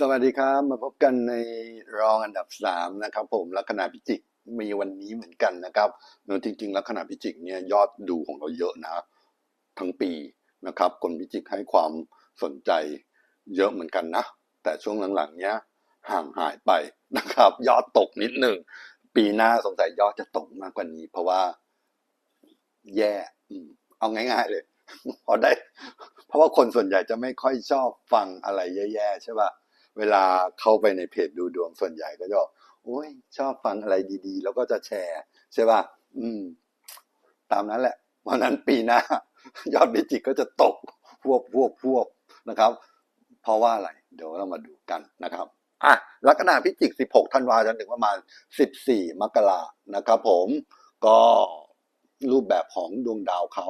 สวัสดีครับ มาพบกันในรองอันดับสามนะครับผมลัคนาพิจิกมีวันนี้เหมือนกันนะครับเนอะจริงๆลัคนาพิจิกเนี่ยยอดดูของเราเยอะนะ ทั้งปีนะครับ คนพิจิกให้ความสนใจเยอะเหมือนกันนะ แต่ช่วงหลังๆเนี้ยห่างหายไปนะครับ ยอดตกนิดหนึ่งปีหน้าสงสัยยอดจะตกมากกว่านี้ เพราะว่า แย่เอาง่ายๆเลยพอได้ เพราะว่าคนส่วนใหญ่จะไม่ค่อยชอบฟังอะไรแย่ๆใช่ป่ะ เวลาเข้าไปในเพจดูดวงส่วนใหญ่ก็จะบอกโอ้ยชอบฟังอะไรดีๆ แล้วก็จะแชร์ ใช่ป่ะอืม ตามนั้นแหละเพราะฉะนั้นปีหน้ายอดพิจิกก็จะตกพวบพวบพวบนะครับ เพราะว่าอะไร เดี๋ยวเรามาดูกันนะครับอะลัคนาพิจิก 16 ธันวาจนถึงประมาณ 14 มกรานะครับ ผมก็รูปแบบของดวงดาวเขา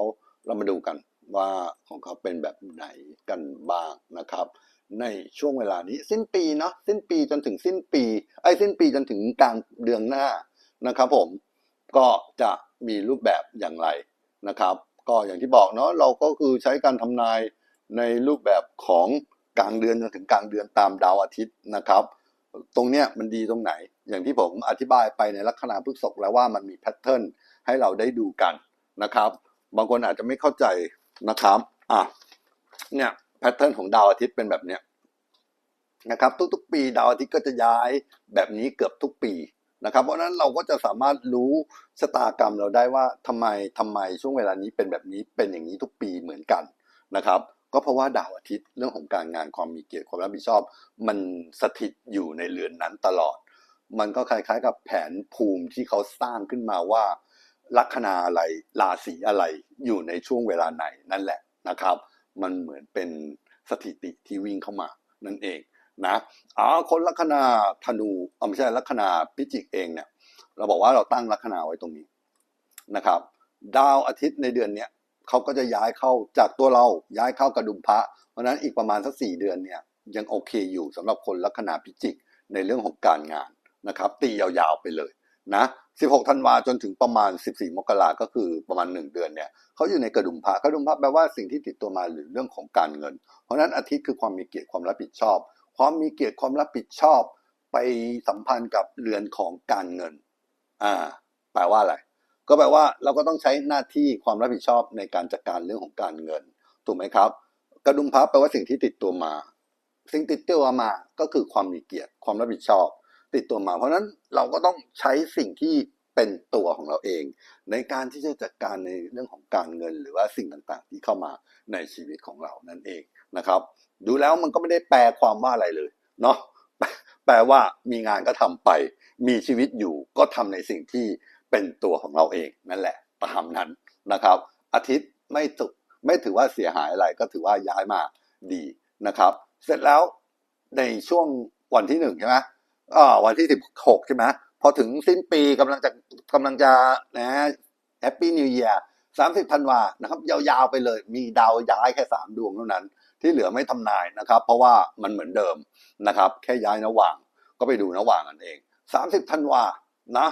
เรามาดูกันว่าของเขาเป็นแบบไหนกันบ้างนะครับ ในช่วงเวลานี้ สิ้นปีเนาะสิ้นปีจนถึงสิ้นปี ไอ้สิ้นปีจนถึงกลางเดือนหน้านะครับ ผมก็จะมีรูปแบบอย่างไรนะครับ ก็อย่างที่บอกเนาะเราก็คือใช้การทำนายในรูปแบบของกลางเดือนจนถึงกลางเดือนตามดาวอาทิตย์นะครับ ตรงเนี้ยมันดีตรงไหน อย่างที่ผมอธิบายไปในลัคนาพฤษภแล้วว่ามันมีแพทเทิร์นให้เราได้ดูกันนะครับ บางคนอาจจะไม่เข้าใจนะครับอะเนี่ย พทเทิร์นของดาวอาทิตย์เป็นแบบเนี้ยนะครับ ทุกๆ ปีดาวอาทิตย์ก็จะย้ายแบบนี้เกือบทุกปีนะครับ เพราะนั้นเราก็จะสามารถรู้ชะตากรรมเราได้ว่าทำไมทำไมช่วงเวลานี้เป็นแบบนี้เป็นอย่างนี้ทุกปีเหมือนกันนะครับ ก็เพราะว่าดาวอาทิตย์เรื่องของการงานความมีเกียรติความรับผิดชอบ มันสถิตอยู่ในเรือนนั้นตลอด มันก็คล้ายๆ กับแผนภูมิที่เขาสร้างขึ้นมาว่าลัคนาอะไรราศีอะไรอยู่ในช่วงเวลาไหนนั่นแหละนะครับ มันเหมือนเป็นสถิติที่วิ่งเข้ามานั่นเองนะอ๋อคนลัคนาธนูเอาไม่ใช่ลัคนาพิจิกเองเนี่ย เราบอกว่าเราตั้งลัคนาไว้ตรงนี้นะครับ ดาวอาทิตย์ในเดือนเนี้ยเขาก็จะย้ายเข้าจากตัวเราย้ายเข้ากระดุมพระ เพราะนั้นอีกประมาณสักสี่เดือนเนี่ยยังโอเคอยู่สำหรับคนลัคนาพิจิกในเรื่องของการงานนะครับ ตียาวๆไปเลยนะ 16ธันวาจนถึงประมาณ 14 มกราก็คือประมาณ 1 เดือนเนี่ยเขาอยู่ในกระดุมพระกระดุมพระแปลว่าสิ่งที่ติดตัวมาหรือเรื่องของการเงิน เพราะนั้นอาทิตย์คือความมีเกียรติความรับผิดชอบ ความมีเกียรติความรับผิดชอบ ไปสัมพันธ์กับเรือนของการเงินอ่าแปลว่าอะไรก็แปลว่าเราก็ต้องใช้หน้าที่ความรับผิดชอบในการจัดการเรื่องของการเงิน ถูกไหมครับ กระดุมพระแปลว่าสิ่งที่ติดตัวมา สิ่งติดตัวมาก็คือความมีเกียรติความรับผิดชอบ ติดตัวมา เพราะนั้นเราก็ต้องใช้สิ่งที่เป็นตัวของเราเอง ในการที่จะจัดการในเรื่องของการเงิน หรือว่าสิ่งต่างๆ ที่เข้ามาในชีวิตของเรานั่นเองนะครับ ดูแล้วมันก็ไม่ได้แปลความว่าอะไรเลยเนาะแปลว่ามีงานก็ทำไป มีชีวิตอยู่ก็ทำในสิ่งที่เป็นตัวของเราเองนั่นแหละตามนั้นนะครับ อาทิตย์ไม่ตุไม่ถือว่าเสียหายอะไรก็ถือว่าย้ายมาดีนะครับ เสร็จแล้วในช่วงวันที่หนึ่งใช่ไหม อ่าวันที่สิบหกใช่ไหมพอถึงสิ้นปีกำลังจะกำลังจะนะแฮปปี้นิวเยียร์สามสิบธันวานะครับ ยาวๆไปเลย มีดาวย้ายแค่สามดวงเท่านั้น ที่เหลือไม่ทำนายนะครับ เพราะว่ามันเหมือนเดิมนะครับ แค่ย้ายระหว่าง ก็ไปดูระหว่างกันเองสามสิบธันวานะ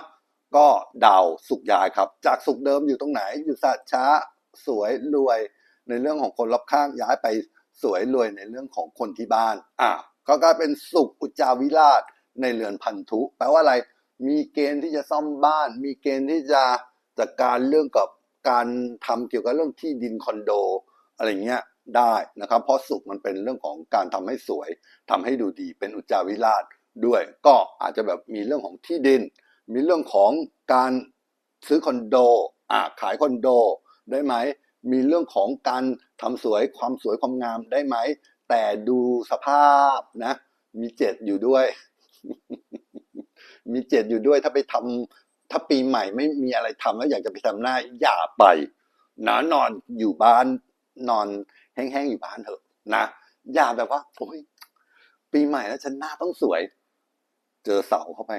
ก็ดาวสุกย้ายครับ จากสุกเดิมอยู่ตรงไหนอยู่สัตว์ช้าสวยรวยในเรื่องของคนรอบข้างย้ายไปสวยรวยในเรื่องของคนที่บ้าน อะก็กลายเป็นสุขอุจจาวิราช ในเรือนพันธุ แปลว่าอะไร มีเกณฑ์ที่จะซ่อมบ้าน มีเกณฑ์ที่จะจัดการเรื่องกับการทำเกี่ยวกับเรื่องที่ดินคอนโด อะไรเงี้ยได้นะครับ เพราะสุขมันเป็นเรื่องของการทำให้สวยทำให้ดูดีเป็นอุจจาวิราชด้วย ก็อาจจะแบบมีเรื่องของที่ดิน มีเรื่องของการซื้อคอนโดอ่าขายคอนโดได้ไหมมีเรื่องของการทำสวยความสวยความงามได้ไหม แต่ดูสภาพนะ มีเจ็ดอยู่ด้วย มีเจ็ดอยู่ด้วยถ้าไปทำถ้าปีใหม่ไม่มีอะไรทำแล้วอยากจะไปทำหน้าอย่าไปนะนอนอยู่บ้านนอนแห้งๆอยู่บ้านเถอะนะอย่าแบบว่าโอ้ยปีใหม่แล้วฉันหน้าต้องสวย เจอเสาเข้าไป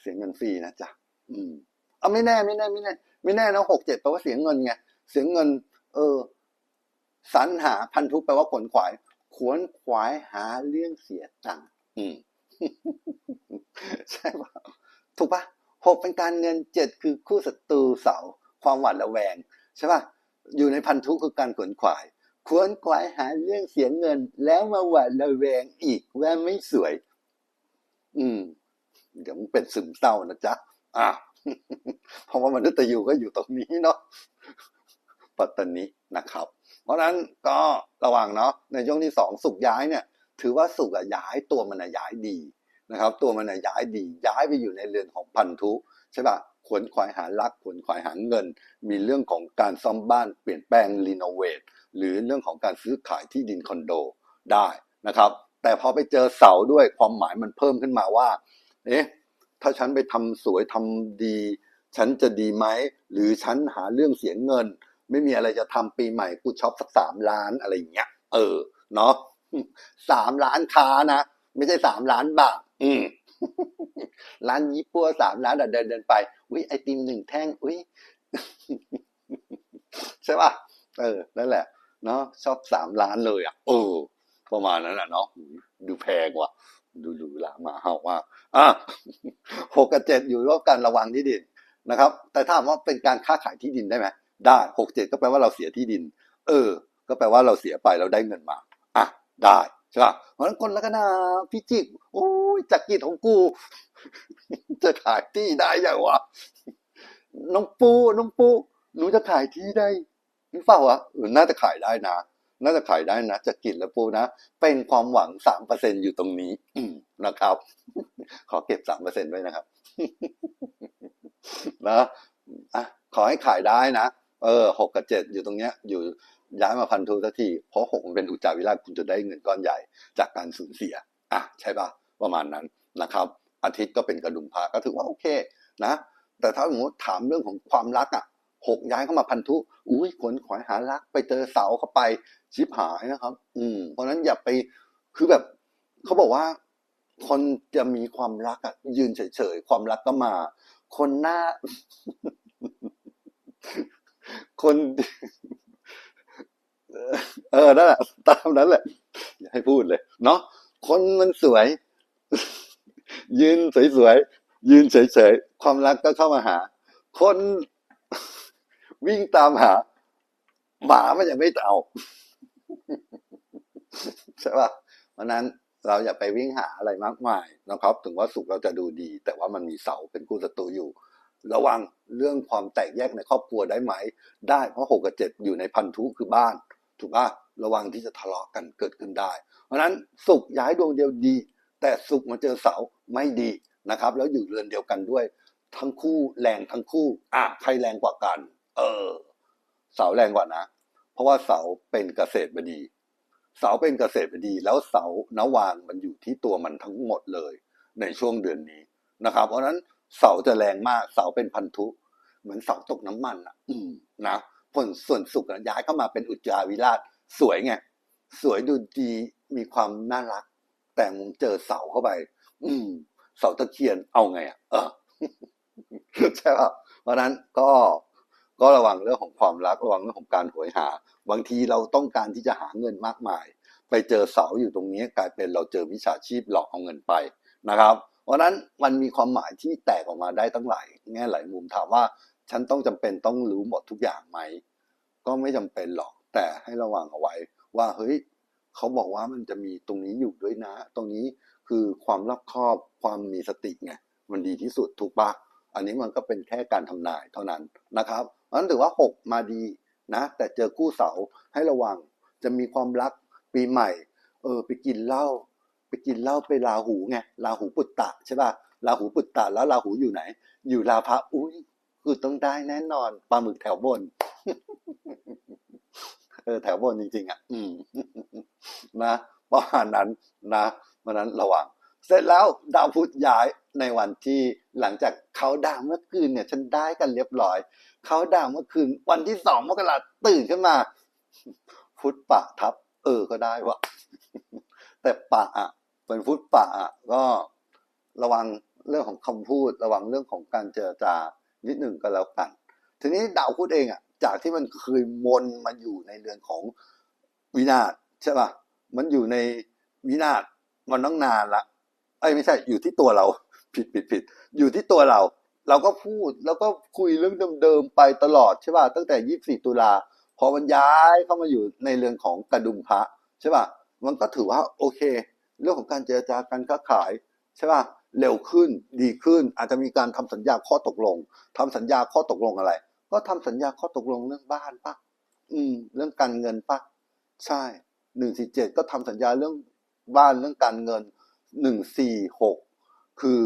เสียเงินฟรีนะจ๊ะอืมเอาไม่แน่ไม่แน่ไม่แน่ไม่แน่นะหกเจ็ดแปลว่าเสียเงินไงเสียเงิน เออสรรหาพันธุแปลว่าขวนขวายขวนขวายหาเรื่องเสียตังค์อืม ใช่ปะถูกปะหกเป็นการเงินเจ็ดคือคู่ศัตรูเสาความหวาดระแวง ใช่ปะอยู่ในพันธุคือการขวนขวายขวรควายหาเรื่องเสียเงิน แล้วมาหวาดระแวงอีกว่าไม่สวย อืม เดี๋ยวมันเป็นซึมเศร้านะจ๊ะอะเพราะว่ามนุษย์ยูก็อยู่ตรงนี้เนาะปัตตานีนะครับ เพราะฉะนั้นก็ระวังเนาะในช่วงที่สองสุกย้ายเนี่ย ถือว่าสุกอะย้ายตัวมันอะย้ายดีนะครับ ตัวมันอะย้ายดี ย้ายไปอยู่ในเรือนของพันธุใช่ปะขวนขวายหารักขวนขวายหาเงิน มีเรื่องของการซ่อมบ้านเปลี่ยนแปลงรีโนเวทหรือเรื่องของการซื้อขายที่ดินคอนโดได้นะครับ แต่พอไปเจอเสาด้วยความหมายมันเพิ่มขึ้นมาว่า เอ๊ะถ้าฉันไปทำสวยทำดี ฉันจะดีไหมหรือฉันหาเรื่องเสียเงิน ไม่มีอะไรจะทำปีใหม่กูช็อปสักสามล้านอะไรอย่างเงี้ยเออเนาะ สามล้านค้านะ ไม่ใช่สามล้านบาทอืมร้านยี่ปัวสามล้านเดินเดินไปอุ้ยไอติมหนึ่งแท่งอุ้ยใช่ป่ะเออนั่นแหละ เนาะชอบสามล้านเลยอะเออประมาณนั้นแหละเนาะดูแพงว่ะดูดูหลามาเห่ามาอะหกกับเจ็ดอยู่ร่วมกันระวังที่ดินนะครับ แต่ถ้าว่าเป็นการค้าขายที่ดินได้ไหมได้หกเจ็ดก็แปลว่าเราเสียที่ดิน เออ ก็แปลว่าเราเสียไปเราได้เงินมา ได้ใช่ป่ะเพราะนั้นคนละกันนะพิจิกโอ้ยจักรีของกู จะขายที่ได้ยังวะน้องปูน้องปูหนูจะขายที่ได้หรือเปล่าวะน่าจะขายได้นะน่าจะขายได้นะจะกินแล้วปูนะเป็นความหวังสามเปอร์เซ็นอยู่ตรงนี้นะครับ ขอเก็บสามเปอร์เซ็นไว้นะครับนะอะขอให้ขายได้นะเออหกกับเจ็ดอยู่ตรงเนี้ยอยู่ ย้ายมาพันธุสักทีเพราะหกมันเป็นอุจจาวิราชคุณจะได้เงินก้อนใหญ่จากการสูญเสียอะใช่ปะประมาณนั้นนะครับ อาทิตย์ก็เป็นกระดุมพระก็ถือว่าโอเคนะ แต่ถ้าสมมติถามเรื่องของความรักอะหกย้ายเข้ามาพันธุอุ้ยขนขวายหารัก ไปเจอเสาเข้าไปชิบหายนะครับ อืมเพราะฉะนั้นอย่าไปคือแบบเขาบอกว่า คนจะมีความรักอะยืนเฉยๆความรักก็มา คนหน้า คน เออนั่นแหละตามนั้นแหละ อย่าให้พูดเลย เนาะคนมันสวย ยืนสวยๆ ยืนเฉยๆ ความรักก็เข้ามาหา คนวิ่งตามหา หมามันยังไม่เอาใช่ป่ะเพราะนั้นเราอย่าไปวิ่งหาอะไรมากมายนะครับ ถึงว่าสุขเราจะดูดี แต่ว่ามันมีเสาเป็นคู่ศัตรูอยู่ ระวังเรื่องความแตกแยกในครอบครัวได้ไหม ได้เพราะหกกับเจ็ดอยู่ในพันธุคือบ้าน ถูกป่ะระวังที่จะทะเลาะกันเกิดขึ้นได้ เพราะนั้นสุขย้ายดวงเดียวดี แต่สุขมาเจอเสาไม่ดีนะครับ แล้วอยู่เรือนเดียวกันด้วย ทั้งคู่แรงทั้งคู่อะใครแรงกว่ากัน เออ เสาแรงกว่านะ เพราะว่าเสาเป็นเกษตรบดี เสาเป็นเกษตรบดี แล้วเสานวางมันอยู่ที่ตัวมันทั้งหมดเลย ในช่วงเดือนนี้นะครับ เพราะฉะนั้นเสาจะแรงมากเสาเป็นพันธุ เหมือนเสาตกน้ำมันอะ อืมนะ ผลส่วนสุขอะย้ายเข้ามาเป็นอุจจาวิราชสวยไงสวยดูดีมีความน่ารัก แต่มึงเจอเสาเข้าไป อืม เสาตะเคียนเอาไงอะเออใช่ป่ะเพราะฉะนั้นก็ก็ระวังเรื่องของความรักระวังเรื่องของการโหยหา บางทีเราต้องการที่จะหาเงินมากมาย ไปเจอเสาอยู่ตรงนี้กลายเป็นเราเจอวิชาชีพหลอกเอาเงินไปนะครับ เพราะนั้นมันมีความหมายที่แตกออกมาได้ตั้งหลายแง่หลายมุมถามว่า ฉันต้องจำเป็นต้องรู้หมดทุกอย่างไหม ก็ไม่จำเป็นหรอก แต่ให้ระวังเอาไว้ ว่าเฮ้ยเขาบอกว่ามันจะมีตรงนี้อยู่ด้วยนะ ตรงนี้คือความรอบคอบความมีสติไงมันดีที่สุดถูกปะอันนี้มันก็เป็นแค่การทำนายเท่านั้นนะครับฉะนั้นถือว่าหกมาดีนะ แต่เจอคู่เสาให้ระวังจะมีความรักปีใหม่ เออ ไปกินเหล้าไปกินเหล้าไปลาหูไงลาหูปุตตะใช่ป่ะลาหูปุตตะแล้วลาหูอยู่ไหน อยู่ลาพระอุ้ย คือต้องได้แน่นอนปลาหมึกแถวบน เออแถวบนจริงๆอะ อืม นะประมาณนั้นนะเพราะนั้นระวัง เสร็จแล้วดาวพุธย้ายในวันที่หลังจากเขาดาวเมื่อคืนเนี่ย ฉันได้กันเรียบร้อย เขาดาวเมื่อคืน วันที่สองมกราตื่นขึ้นมาฟุตปะทับ เออก็ได้วะแต่ปะอะเป็นฟุตปะอะก็ระวังเรื่องของคำพูดระวังเรื่องของการเจรจา นิดหนึ่งก็แล้วกัน ทีนี้ดาวพุธเองอะจากที่มันเคยมนมาอยู่ในเรือนของวินาศใช่ป่ะมันอยู่ในวินาศมันต้องนานละไอ้ยไม่ใช่อยู่ที่ตัวเรา ผิดผิดผิดอยู่ที่ตัวเรา เราก็พูดแล้วก็คุยเรื่องเดิมๆไปตลอดใช่ป่ะตั้งแต่ยี่สี่ตุลาพอมันย้ายเข้ามาอยู่ในเรือนของกระดุมพระใช่ป่ะมันก็ถือว่าโอเค เรื่องของการเจรจาการค้าขายใช่ป่ะ เร็วขึ้นดีขึ้น อาจจะมีการทำสัญญาข้อตกลงทำสัญญาข้อตกลงอะไร ก็ทำสัญญาข้อตกลงเรื่องบ้านปะอืม เรื่องการเงินปะใช่หนึ่งสี่เจ็ดก็ทำสัญญาเรื่องบ้านเรื่องการเงินหนึ่งสี่หกคือ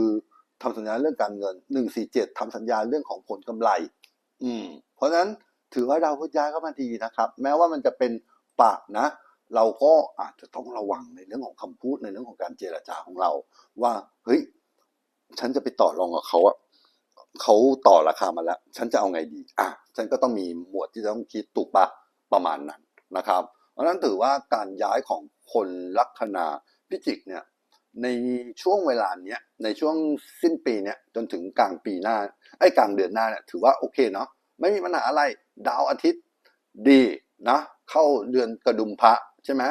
ทำสัญญาเรื่องการเงินหนึ่งสี่เจ็ดทำสัญญาเรื่องของผลกำไร อืม เพราะฉะนั้นถือว่าดาวพุธย้ายเข้ามาดีนะครับ แม้ว่ามันจะเป็นปานะ เราก็อาจจะต้องระวังในเรื่องของคำพูดในเรื่องของการเจรจาของเรา ว่าเฮ้ย ฉันจะไปต่อรองกับเขาอะเขาต่อราคามาแล้ว ฉันจะเอาไงดี อะ ฉันก็ต้องมีหมวดที่ต้องคิดถูกปะประมาณนั้นนะครับ เพราะฉะนั้นถือว่าการย้ายของคนลัคนาพิจิกเนี่ยในช่วงเวลาเนี้ยในช่วงสิ้นปีเนี้ยจนถึงกลางปีหน้าไอ้กลางเดือนหน้าเนี่ยถือว่าโอเคเนาะไม่มีปัญหาอะไรดาวอาทิตย์ดีนะเข้าเดือนกระดุมพระใช่ไหม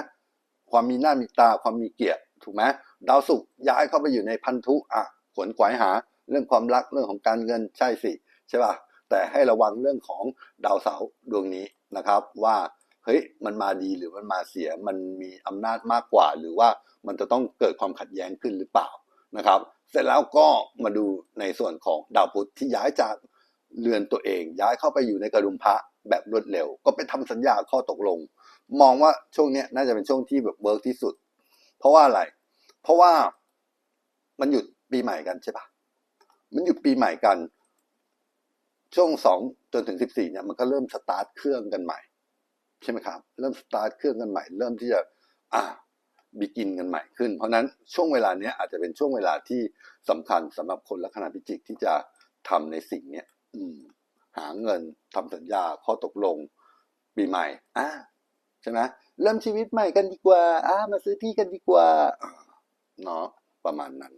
ความมีหน้ามีตาความมีเกียรติถูกไหมดาวศุกร์ย้ายเข้าไปอยู่ในพันธุอะ ขวนขวายหาเรื่องความรักเรื่องของการเงินใช่สิใช่ป่ะแต่ให้ระวังเรื่องของดาวเสาร์ดวงนี้นะครับ ว่าเฮ้ยมันมาดีหรือมันมาเสียมันมีอำนาจมากกว่า หรือว่ามันจะต้องเกิดความขัดแย้งขึ้นหรือเปล่านะครับ เสร็จแล้วก็มาดูในส่วนของดาวพุธที่ย้ายจากเรือนตัวเองย้ายเข้าไปอยู่ในกระดุมพระแบบรวดเร็ว ก็ไปทำสัญญาข้อตกลง มองว่าช่วงนี้น่าจะเป็นช่วงที่แบบเวิร์กที่สุด เพราะว่าอะไร เพราะว่ามันหยุด ปีใหม่กันใช่ปะมันหยุดปีใหม่กัน ช่วงสองจนถึงสิบสี่เนี่ยมันก็เริ่มสตาร์ทเครื่องกันใหม่ ใช่ไหมครับ เริ่มสตาร์ทเครื่องกันใหม่ เริ่มที่จะ อ่าบิกินกันใหม่ขึ้น เพราะนั้นช่วงเวลาเนี้ยอาจจะเป็นช่วงเวลาที่สำคัญสำหรับคนลัคนาพิจิกที่จะทำในสิ่งเนี้ยอืม หาเงินทำสัญญาข้อตกลง ปีใหม่อ่าใช่ไหมเริ่มชีวิตใหม่กันดีกว่าอ่ามาซื้อที่กันดีกว่าเนาะประมาณนั้น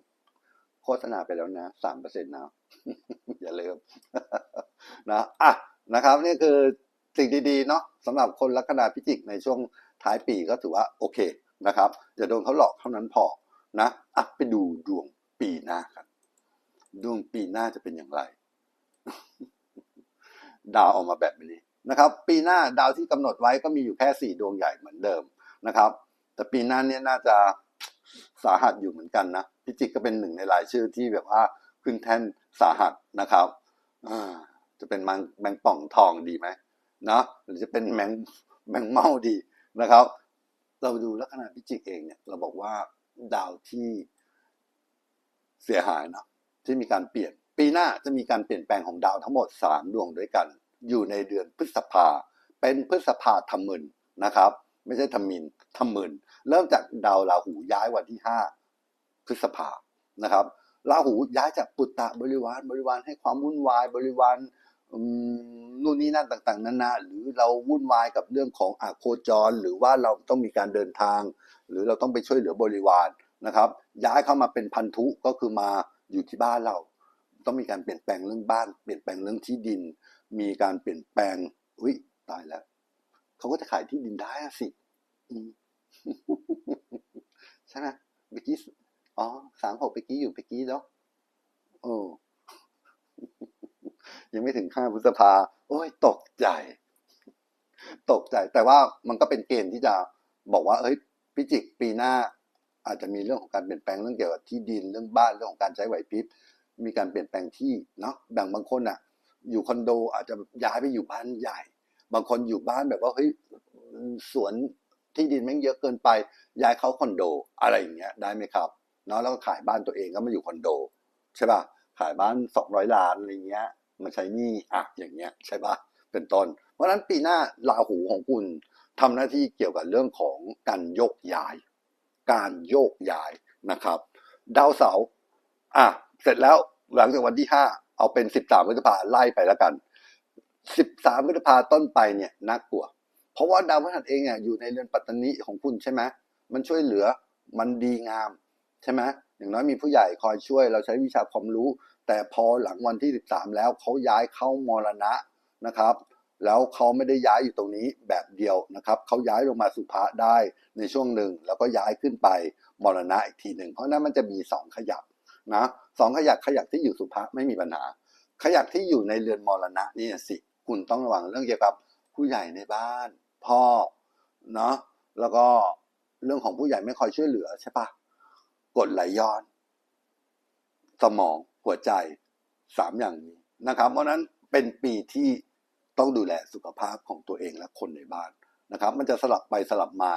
โฆษณาไปแล้วนะสามเปอร์เซ็นต์นะ อย่าลืมนะอะนะครับ นี่คือสิ่งดีๆเนาะสำหรับคนลัคนาพิจิกในช่วงท้ายปีก็ถือว่าโอเคนะครับอย่าโดนเขาหลอกเท่านั้นพอนะอะไปดูดวงปีหน้ากันดวงปีหน้าจะเป็นอย่างไร ดาวออกมาแบบนี้นะครับ ปีหน้าดาวที่กำหนดไว้ก็มีอยู่แค่สี่ดวงใหญ่เหมือนเดิมนะครับ แต่ปีหน้าเนี่ยน่าจะ สาหัสอยู่เหมือนกันนะพิจิกก็เป็นหนึ่งในรายชื่อที่แบบว่าขึ้นแท่นสาหัสนะครับจะเป็นแมงแมงป่องทองดีไหมนะหรือจะเป็นแมงแมงเม่าดีนะครับ เราดูลัคนาพิจิกเองเนี่ย เราบอกว่าดาวที่เสียหายเนาะที่มีการเปลี่ยน ปีหน้าจะมีการเปลี่ยนแปลงของดาวทั้งหมดสามดวงด้วยกัน อยู่ในเดือนพฤษภาเป็นพฤษภาธรรมึนนะครับ ไม่ใช่ธมินธมึนเริ่มจากดาวราหูย้ายวันที่ห้าพฤษภานะครับราหูย้ายจากปุตตะบริวารบริวารให้ความวุ่นวายบริวารนู่นนี่นั่นต่างๆนานาหรือเราวุ่นวายกับเรื่องของอาโคจร หรือว่าเราต้องมีการเดินทาง หรือเราต้องไปช่วยเหลือบริวารนะครับ ย้ายเข้ามาเป็นพันธุก็คือมาอยู่ที่บ้านเรา ต้องมีการเปลี่ยนแปลงเรื่องบ้าน เปลี่ยนแปลงเรื่องที่ดิน มีการเปลี่ยนแปลงอุ้ยตายแล้ว เขาก็จะขายที่ดินได้สิใช่ไหมเมื่อกี้อ๋อสามหกเมื่อกี้อยู่เมื่อกี้เนาะโอ้ยังไม่ถึงห้าพฤษภา โอ้ย ตกใจ ตกใจ แต่ว่ามันก็เป็นเกณฑ์ที่จะบอกว่า เอ้ยพิจิกปีหน้า อาจจะมีเรื่องของการเปลี่ยนแปลงเรื่องเกี่ยวกับที่ดินเรื่องบ้านเรื่องของการใช้ไหวพริบมีการเปลี่ยนแปลงที่เนาะแบ่งบางคนอะ อยู่คอนโดอาจจะย้ายไปอยู่บ้านใหญ่ บางคนอยู่บ้านแบบว่าเฮ้ยสวนที่ดินแม่งเยอะเกินไป ย้ายเข้าคอนโดอะไรอย่างเงี้ยได้ไหมครับเนาะแล้วก็ขายบ้านตัวเองก็มาอยู่คอนโดใช่ป่ะขายบ้านสองร้อยล้านอะไรเงี้ยมาใช้หนี้อะอย่างเงี้ยใช่ป่ะเป็นต้น เพราะฉะนั้นปีหน้าราหูของคุณทำหน้าที่เกี่ยวกับเรื่องของการโยกย้าย การโยกย้ายนะครับ ดาวเสาร์อะเสร็จแล้วหลังจากวันที่ห้าเอาเป็นสิบสามพฤษภาไล่ไปแล้วกัน สิบสามพฤษภาต้นไปเนี่ยน่ากลัว เพราะว่าดาวพฤหัสเองอะอยู่ในเรือนปัตตานีของคุณใช่ไหมมันช่วยเหลือมันดีงามใช่ไหมอย่างน้อยมีผู้ใหญ่คอยช่วย เราใช้วิชาความรู้ แต่พอหลังวันที่ 13 แล้วเขาย้ายเข้ามรณะนะครับ แล้วเขาไม่ได้ย้ายอยู่ตรงนี้แบบเดียวนะครับเขาย้ายลงมาสุภะได้ในช่วงหนึ่งแล้วก็ย้ายขึ้นไปมรณะอีกทีหนึ่งเพราะนั้นมันจะมีสองขยักนะสองขยักขยักที่อยู่สุภะไม่มีปัญหา ขยักที่อยู่ในเรือนมรณะนี่สิ คุณต้องระวังเรื่องเกี่ยวกับผู้ใหญ่ในบ้าน พ่อเนาะแล้วก็เรื่องของผู้ใหญ่ไม่คอยช่วยเหลือใช่ปะกดไหลย้อน สมองหัวใจสามอย่างนี้นะครับ เพราะฉะนั้นเป็นปีที่ต้องดูแลสุขภาพของตัวเองและคนในบ้านนะครับ มันจะสลับไปสลับมา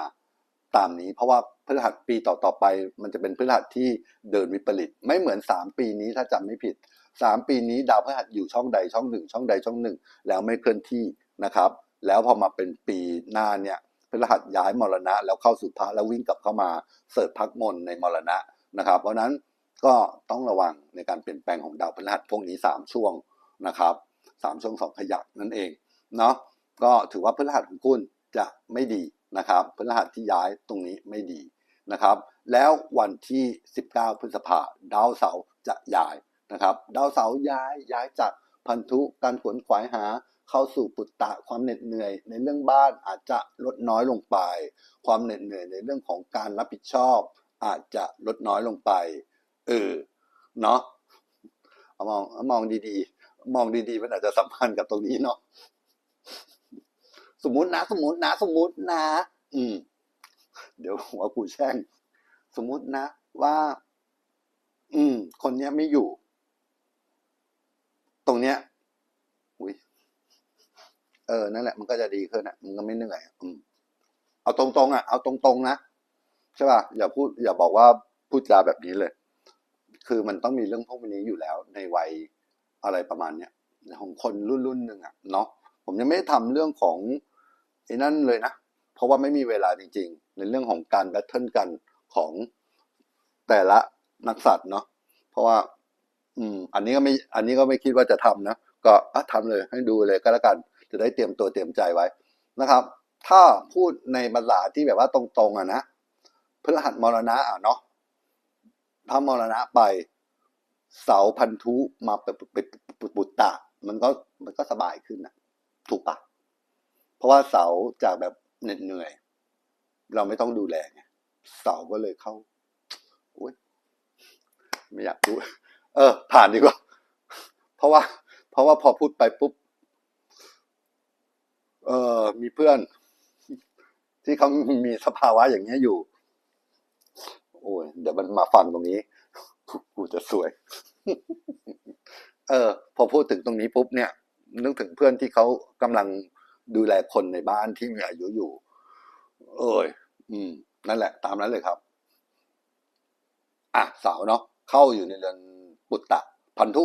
ตามนี้ เพราะว่าพฤหัสปีต่อๆไป มันจะเป็นพฤหัสที่เดินวิปริต ไม่เหมือนสามปีนี้ถ้าจำไม่ผิดสามปีนี้ดาวพฤหัสอยู่ช่องใดช่องหนึ่ง ช่องใดช่องหนึ่ง แล้วไม่เคลื่อนที่นะครับ แล้วพอมาเป็นปีหน้าเนี่ยพฤหัสย้ายมรณะ แล้วเข้าสู่พระแล้ววิ่งกลับเข้ามาเสิร์ฟพักมนในมรณะนะครับ เพราะนั้นก็ต้องระวังในการเปลี่ยนแปลงของดาวพฤหัสพวกนี้สามช่วงนะครับสามช่วงสองขยักนั่นเองเนาะก็ถือว่าพฤหัสของคุณจะไม่ดี นะครับพฤหัสที่ย้ายตรงนี้ไม่ดีนะครับ แล้ววันที่ 19 พฤษภาดาวเสาร์จะย้ายนะครับ ดาวเสาร์ย้ายย้ายจากพันธุการขวนขวายหาเข้าสู่ปุตตะความเหน็ดเหนื่อย ในเรื่องบ้านอาจจะลดน้อยลงไป ความเหน็ดเหนื่อยในเรื่องของการรับผิดชอบ อาจจะลดน้อยลงไป เออเนาะเอามองเอามองดีๆ มองดีๆ มันอาจจะสัมพันธ์กับตรงนี้เนาะ สมมตินะ สมมตินะ สมมตินะ อืม เดี๋ยวหัวกูแช่ง สมมุตินะ ว่า อืม คนเนี้ยไม่อยู่ ตรงเนี้ย อุ้ยเออ นั่นแหละ มันก็จะดีขึ้นอะมันก็ไม่เหนื่อยอะอืม เอาตรงๆอะ เอาตรงๆนะ ใช่ป่ะ อย่าพูด อย่าบอกว่าพูดจาแบบนี้เลย คือมันต้องมีเรื่องพวกนี้อยู่แล้วในวัยอะไรประมาณเนี้ยของคนรุ่นรุ่นหนึ่งอะเนาะ ผมยังไม่ได้ทำเรื่องของไอ้นั่นเลยนะ เพราะว่าไม่มีเวลาจริงๆ ในเรื่องของการแบทเทิลกันของแต่ละนักสัตว์เนาะเพราะว่า อืม อันนี้ก็ไม่ อันนี้ก็ไม่คิดว่าจะทำนะ ก็อะทำเลยให้ดูเลยก็แล้วกัน จะได้เตรียมตัวเตรียมใจไว้นะครับ ถ้าพูดในภาษาที่แบบว่าตรงๆอะนะพฤหัสมรณะอะเนาะถ้ามรณะไปเสาพันธุมาเป็นปุตตะ มันก็มันก็สบายขึ้นนะ ถูกปะเพราะว่าเสาจากแบบเหน็ดเหนื่อย เราไม่ต้องดูแลไงเสาก็เลยเข้าโอ้ยไม่อยากพูดเออ ผ่านดีกว่า เพราะว่า เพราะว่าพอพูดไปปุ๊บ เออมีเพื่อน ที่เขามีสภาวะอย่างเงี้ยอยู่ โอ้ยเดี๋ยวมันมาฟังตรงนี้กูจะสวย เออ พอพูดถึงตรงนี้ปุ๊บเนี่ย นึกถึงเพื่อนที่เขากำลังดูแลคนในบ้านที่มีอายุอยู่ เอยอืม นั่นแหละ ตามนั้นเลยครับ อะสาวเนาะเข้าอยู่ในเรือนปุตตะพันธุ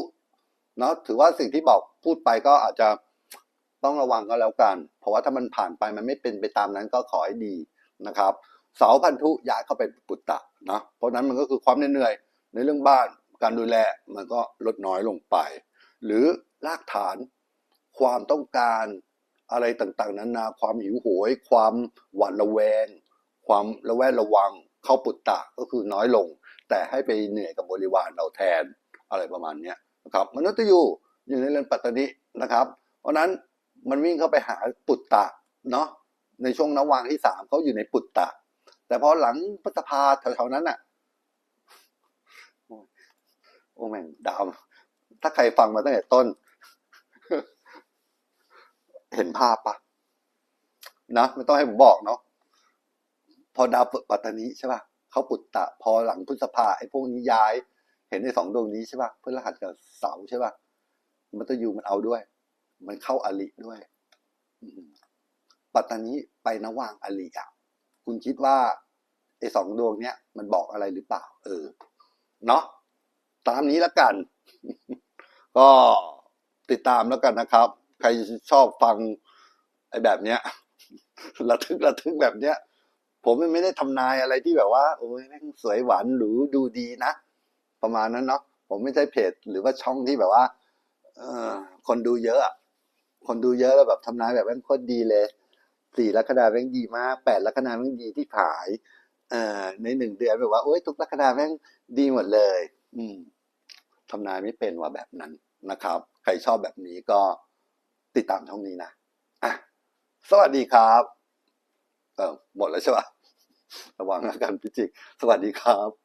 เนาะถือว่าสิ่งที่บอกพูดไปก็อาจจะต้องระวังก็แล้วกัน เพราะว่าถ้ามันผ่านไปมันไม่เป็นไปตามนั้นก็ขอให้ดีนะครับ เสาพันธุย้ายเข้าไปปุตตะเนาะเพราะนั้นมันก็คือความเหนื่อยในเรื่องบ้านการดูแลมันก็ลดน้อยลงไป หรือรากฐาน ความต้องการอะไรต่างๆนานาความหิวโหย ความหวาดระแวง ความระแวดระวัง เข้าปุตตะก็คือน้อยลง แต่ให้ไปเหนื่อยกับบริวารเราแทนอะไรประมาณนี้นะครับมนุษย์อยู่อยู่ในเรือนปัตตนินะครับ เพราะนั้นมันวิ่งเข้าไปหาปุตตะเนาะในช่วงนวางที่สามเขาอยู่ในปุตตะ แต่พอหลังพฤษภาแถวๆนั้นอะโอ้ยโอ้แม่งดาวถ้าใครฟังมาตั้งแต่ต้น เห็นภาพปะนะไม่ต้องให้ผมบอกเนาะพอดาวปัตตานีใช่ปะเขาปุตตะ พอหลังพฤษภาไอ้พวกนี้ย้าย เห็นในสองดวงนี้ใช่ป่ะพฤหัสกับเสาใช่ปะมันตะยูมันเอาด้วย มันเข้าอลิด้วยปัตตานีไปนว่างอลิอะคุณคิดว่าไอ้สองดวงเนี้ยมันบอกอะไรหรือเปล่า เออ เนาะตามนี้แล้วกัน ก็ติดตามแล้วกันนะครับ ใครชอบฟังไอ้แบบเนี้ยระทึกระทึกแบบเนี้ย ผมไม่ได้ทำนายอะไรที่แบบว่า โอ้ยแม่งสวยหวานหรูดูดีนะ ประมาณนั้นเนาะผมไม่ใช่เพจหรือว่าช่องที่แบบว่า เออคนดูเยอะคนดูเยอะแล้วแบบทำนายแบบแม่งโคตรดีเลยสี่ลัคนาแม่งดีมากแปดลัคนาแม่งดีที่ผาย เอ่อในหนึ่งเดือนแบบว่าโอ้ยทุกลัคนาแม่งดีหมดเลย อืมทำนายไม่เป็นว่าแบบนั้นนะครับ ใครชอบแบบนี้ก็ ติดตามช่องนี้นะอะสวัสดีครับ เออหมดแล้วใช่ปะระวังอาการพิจิก สวัสดีครับ